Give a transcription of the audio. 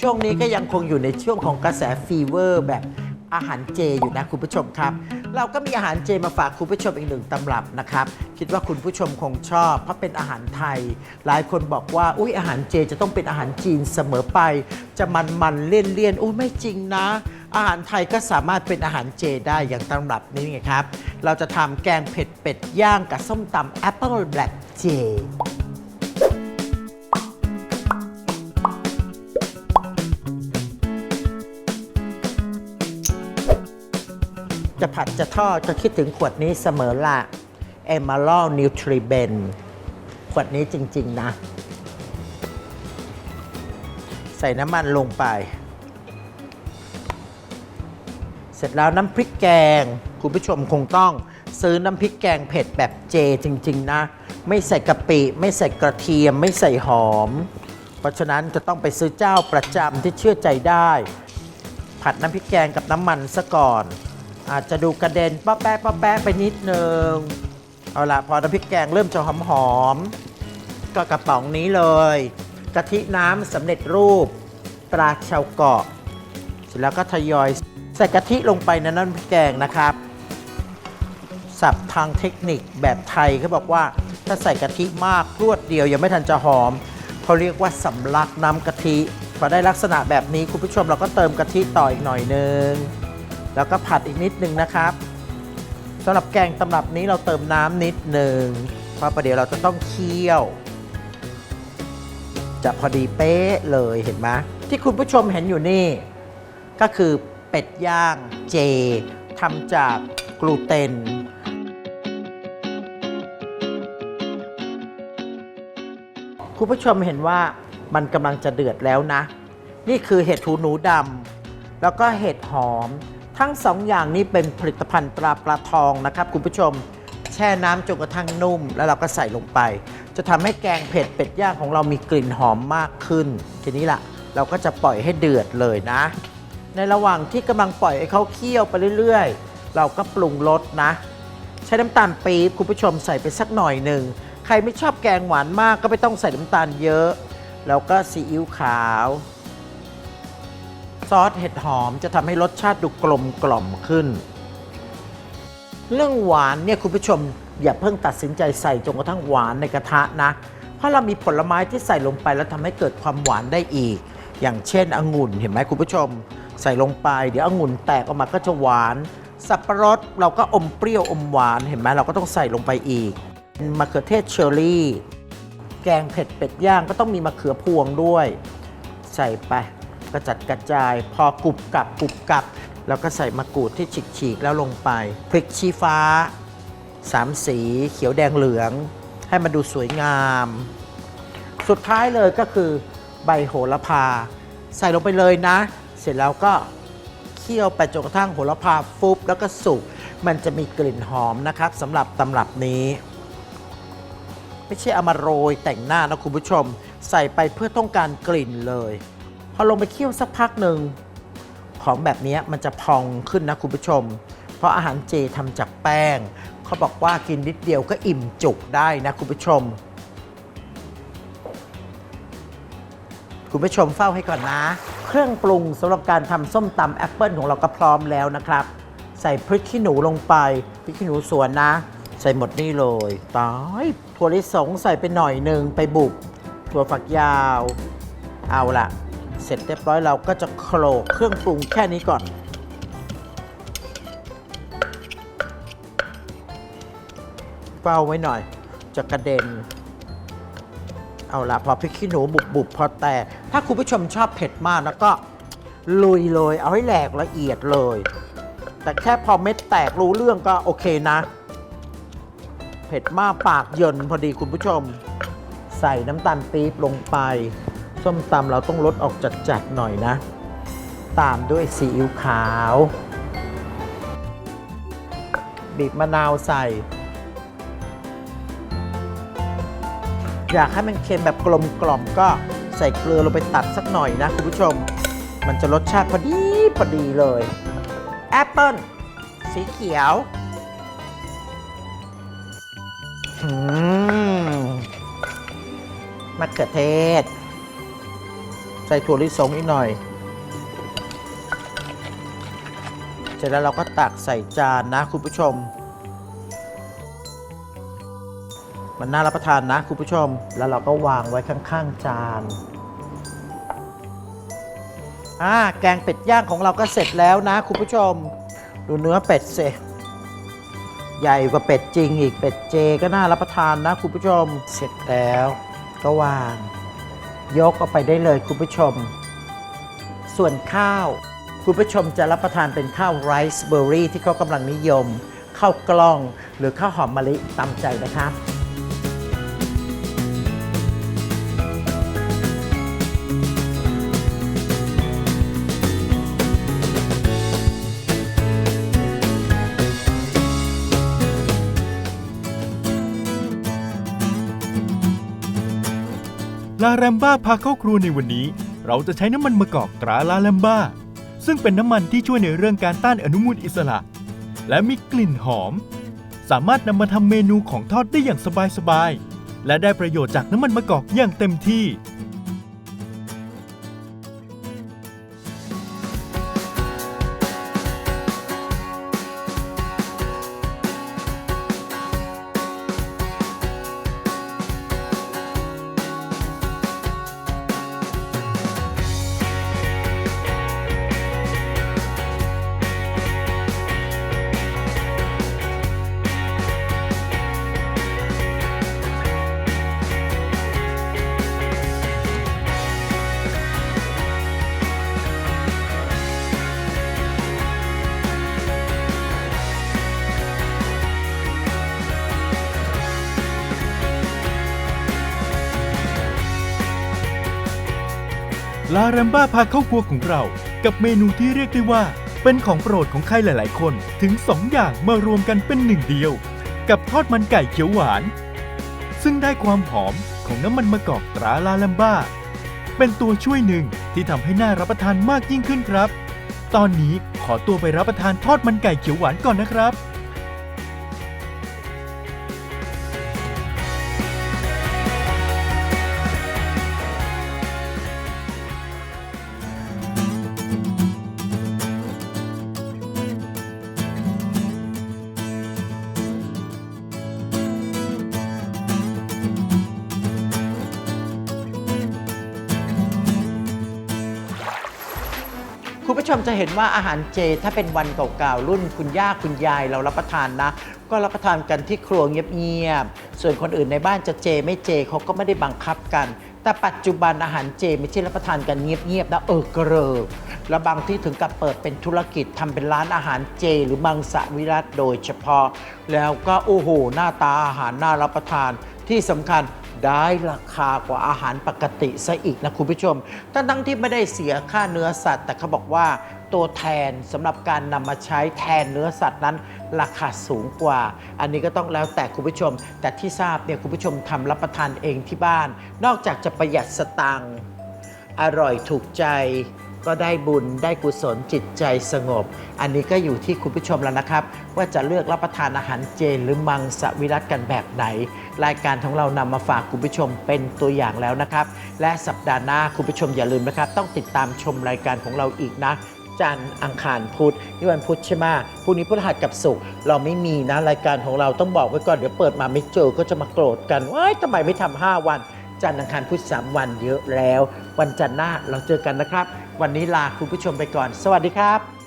ช่วงนี้ก็ยังคงอยู่ในช่วงของกระแสฟีเวอร์แบบอาหารเจอยู่นะคุณผู้ชมครับ เราก็มีอาหารเจมาฝากคุณผู้ชมอีกหนึ่งตำรับนะครับ คิดว่าคุณผู้ชมคงชอบ เพราะเป็นอาหารไทย หลายคนบอกว่าอุ้ยอาหารเจจะต้องเป็นอาหารจีนเสมอไป จะมันมันๆเลี่ยนเลี่ยนอุ้ยไม่จริงนะ อาหารไทยก็สามารถเป็นอาหารเจได้อย่างตำรับนี้ไงครับ เราจะทำแกงเผ็ดเป็ดย่างกับส้มตำแอปเปิลแบล็กเจ จะผัดจะทอดก็คิดถึงขวดนี้เสมอละเอมาลอนิวทริเบนขวดนี้จริง ๆ นะ ใส่น้ำมันลงไป เสร็จแล้วน้ำพริกแกง คุณผู้ชมคงต้องซื้อน้ำพริกแกงเผ็ดแบบเจจริง ๆ นะ ไม่ใส่กะปิ ไม่ใส่กระเทียม ไม่ใส่หอม เพราะฉะนั้นจะต้องไปซื้อเจ้าประจำที่เชื่อใจได้ ผัดน้ำพริกแกงกับน้ำมันซะก่อน อาจจะดูกระเด็นป้าแป๊ะป้าแป๊ะไปนิดนึง เอาละพอน้ำพริกแกงเริ่มจะหอมหอมก็กระป๋องนี้เลย กะทิน้ำสำเร็จรูปตราชาวเกาะ เสร็จแล้วก็ทยอยใส่กะทิลงไปในน้ำพริกแกงนะครับสับทางเทคนิคแบบไทยเขาบอกว่าถ้าใส่กะทิมากรวดเดียว ยังไม่ทันจะหอมเขาเรียกว่าสำลักน้ำกะทิพอได้ลักษณะแบบนี้คุณผู้ชมเราก็เติมกะทิต่ออีกหน่อยนึง แล้วก็ผัดอีกนิดนึงนะครับสำหรับแกงตำรับนี้เราเติมน้ำนิดหนึ่งเพราะประเดี๋ยวเราจะต้องเคี่ยว จะพอดีเป๊ะเลยเห็นไหมที่คุณผู้ชมเห็นอยู่นี่ ก็คือเป็ดย่างเจทำจากกลูเตนคุณผู้ชมเห็นว่ามันกำลังจะเดือดแล้วนะ นี่คือเห็ดหูหนูดำแล้วก็เห็ดหอม ทั้งสองอย่างนี้เป็นผลิตภัณฑ์ตราปลาทองนะครับ คุณผู้ชมแช่น้ำจนกระทั่งนุ่ม แล้วเราก็ใส่ลงไป จะทำให้แกงเผ็ดเป็ดย่างของเรามีกลิ่นหอมมากขึ้น ทีนี้ล่ะ เราก็จะปล่อยให้เดือดเลยนะ ในระหว่างที่กำลังปล่อยให้เขาเคี่ยวไปเรื่อยๆ เราก็ปรุงรสนะ ใช้น้ำตาลปี๊บคุณผู้ชมใส่ไปสักหน่อยหนึ่งใครไม่ชอบแกงหวานมากก็ไม่ต้องใส่น้ำตาลเยอะ แล้วก็ซีอิ๊วขาว ซอสเห็ดหอมจะทำให้รสชาติดูกลมกล่อมขึ้น เรื่องหวานเนี่ยคุณผู้ชมอย่าเพิ่งตัดสินใจใส่จนกระทั่งหวานในกระทะนะ เพราะเรามีผลไม้ที่ใส่ลงไปแล้วทำให้เกิดความหวานได้อีก อย่างเช่นองุ่นเห็นไหมคุณผู้ชม ใส่ลงไป เดี๋ยวองุ่นแตกออกมาก็จะหวาน สับปะรดเราก็อมเปรี้ยวอมหวานเห็นไหมเราก็ต้องใส่ลงไปอีกมะเขือเทศเชอร์รี่ แกงเผ็ดเป็ดย่างก็ต้องมีมะเขือพวงด้วย ใส่ไป กระจัดกระจาย พอกรุบกรับกรุบกรับแล้วก็ใส่มะกรูดที่ฉีกๆแล้วลงไปพริกชี้ฟ้าสามสี เขียวแดงเหลือง ให้มันดูสวยงาม สุดท้ายเลยก็คือใบโหระพา ใส่ลงไปเลยนะ เสร็จแล้วก็เคี่ยวไปจนกระทั่งโหระพาฟุบแล้วก็สุกมันจะมีกลิ่นหอมนะครับสำหรับตำรับนี้ ไม่ใช่เอามาโรยแต่งหน้านะคุณผู้ชม ใส่ไปเพื่อต้องการกลิ่นเลย อลงไปเคี่ยวสักพักหนึ่งของแบบนี้มันจะพองขึ้นนะคุณผู้ชม เพราะอาหารเจทำจากแป้ง เขาบอกว่ากินนิดเดียวก็อิ่มจุกได้นะคุณผู้ชม คุณผู้ชมเฝ้าให้ก่อนนะ เครื่องปรุงสำหรับการทำส้มตำแอปเปิลของเราก็พร้อมแล้วนะครับ ใส่พริกขี้หนูลงไปพริกขี้หนูสวนนะ ใส่หมดนี่เลยตายถั่วลิสงใส่ไปหน่อยหนึ่งไปบุบถั่วฝักยาว เอาละ สร็จเรียบร้อยเราก็จะโขลกเครื่องปรุงแค่นี้ก่อนเฝ้าไว้หน่อย จะกระเด็น เอาละพอพริกขี้หนูบุบบุบพอแตกถ้าคุณผู้ชมชอบเผ็ดมากแล้วก็ลุยเลย เอาให้แหลกละเอียดเลย แต่แค่พอเม็ดแตกรู้เรื่องก็โอเคนะ เผ็ดมากปากเยินพอดีคุณผู้ชม ใส่น้ำตาลปี๊บลงไป ส้มตำเราต้องลดออกจัดๆหน่อยนะ ตามด้วยซีอิ๊วขาว บีบมะนาวใส่ อยากให้มันเค็มแบบกลมกล่อมก็ใส่เกลือลงไปตัดสักหน่อยนะคุณผู้ชม มันจะรสชาติพอดีพอดีเลยแอปเปิ้ลสีเขียวมมะเขือเทศ ใส่ถั่วลิสงอีกหน่อย เสร็จแล้วเราก็ตักใส่จานนะคุณผู้ชม มันน่ารับประทานนะคุณผู้ชม แล้วเราก็วางไว้ข้างๆจานอ่าแกงเป็ดย่างของเราก็เสร็จแล้วนะคุณผู้ชม ดูเนื้อเป็ดเสใหญ่กว่าเป็ดจริงอีกเป็ดเจก็น่ารับประทานนะคุณผู้ชม เสร็จแล้วก็วาง ยกออกไปได้เลยคุณผู้ชม ส่วนข้าว คุณผู้ชมจะรับประทานเป็นข้าวไรซ์เบอร์รี่ที่เขากำลังนิยม ข้าวกล้องหรือข้าวหอมมะลิตามใจนะครับ ลาแรมบ้าพาเข้าครัวในวันนี้ เราจะใช้น้ำมันมะกอกตราลาแรมบ้า ซึ่งเป็นน้ำมันที่ช่วยในเรื่องการต้านอนุมูลอิสระ และมีกลิ่นหอม สามารถนำมาทำเมนูของทอดได้อย่างสบายๆและได้ประโยชน์จากน้ำมันมะกอกอย่างเต็มที่ ลาแรมบ้าพาเข้าครัวของเรา กับเมนูที่เรียกได้ว่า เป็นของโปรดของใครหลาย ๆ คนถึง 2 อย่างมารวมกันเป็นหนึ่งเดียว กับทอดมันไก่เขียวหวาน ซึ่งได้ความหอมของน้ำมันมะกอกตราลาแรมบ้า เป็นตัวช่วยหนึ่งที่ทำให้น่ารับประทานมากยิ่งขึ้นครับ ตอนนี้ขอตัวไปรับประทานทอดมันไก่เขียวหวานก่อนนะครับ คุณผู้ชมจะเห็นว่าอาหารเจถ้าเป็นวันเก่าๆรุ่นคุณย่าคุณยายเรารับประทานนะ ก็รับประทานกันที่ครัวเงียบๆส่วนคนอื่นในบ้านจะเจไม่เจเขาก็ไม่ได้บังคับกัน แต่ปัจจุบันอาหารเจไม่ใช่รับประทานกันเงียบๆนะเออเกรอแล้วบางที่ถึงกับเปิดเป็นธุรกิจทำเป็นร้านอาหารเจ หรือมังสวิรัตโดยเฉพาะ แล้วก็โอ้โหหน้าตาอาหารน่ารับประทานที่สำคัญ ได้ราคากว่าอาหารปกติซะอีกนะคุณผู้ชม ทั้งทั้งที่ไม่ได้เสียค่าเนื้อสัตว์ แต่เขาบอกว่าตัวแทนสำหรับการนำมาใช้แทนเนื้อสัตว์นั้น ราคาสูงกว่า อันนี้ก็ต้องแล้วแต่คุณผู้ชม แต่ที่ทราบเนี่ยคุณผู้ชมทำรับประทานเองที่บ้าน นอกจากจะประหยัดสตังค์อร่อยถูกใจ ก็ได้บุญได้กุศลจิตใจสงบ อันนี้ก็อยู่ที่คุณผู้ชมแล้วนะครับ ว่าจะเลือกรับประทานอาหารเจหรือมังสวิรัตกันแบบไหน รายการของเรานำมาฝากคุณผู้ชมเป็นตัวอย่างแล้วนะครับ และสัปดาห์หน้าคุณผู้ชมอย่าลืมนะครับ ต้องติดตามชมรายการของเราอีกนะจันทร์อังคารพุธนี่วันพุธใช่ไหมพรุ่งนี้พฤหัสกับศุกร์เราไม่มีนะรายการของเราต้องบอกไว้ก่อนเดี๋ยวเปิดมาไม่เจอก็จะมาโกรธกันว้าทำไมไม่ทำห้าวัน จันทร์อังคารพุธสามวันเยอะแล้ว วันจันทร์หน้าเราเจอกันนะครับ วันนี้ลาคุณผู้ชมไปก่อน สวัสดีครับ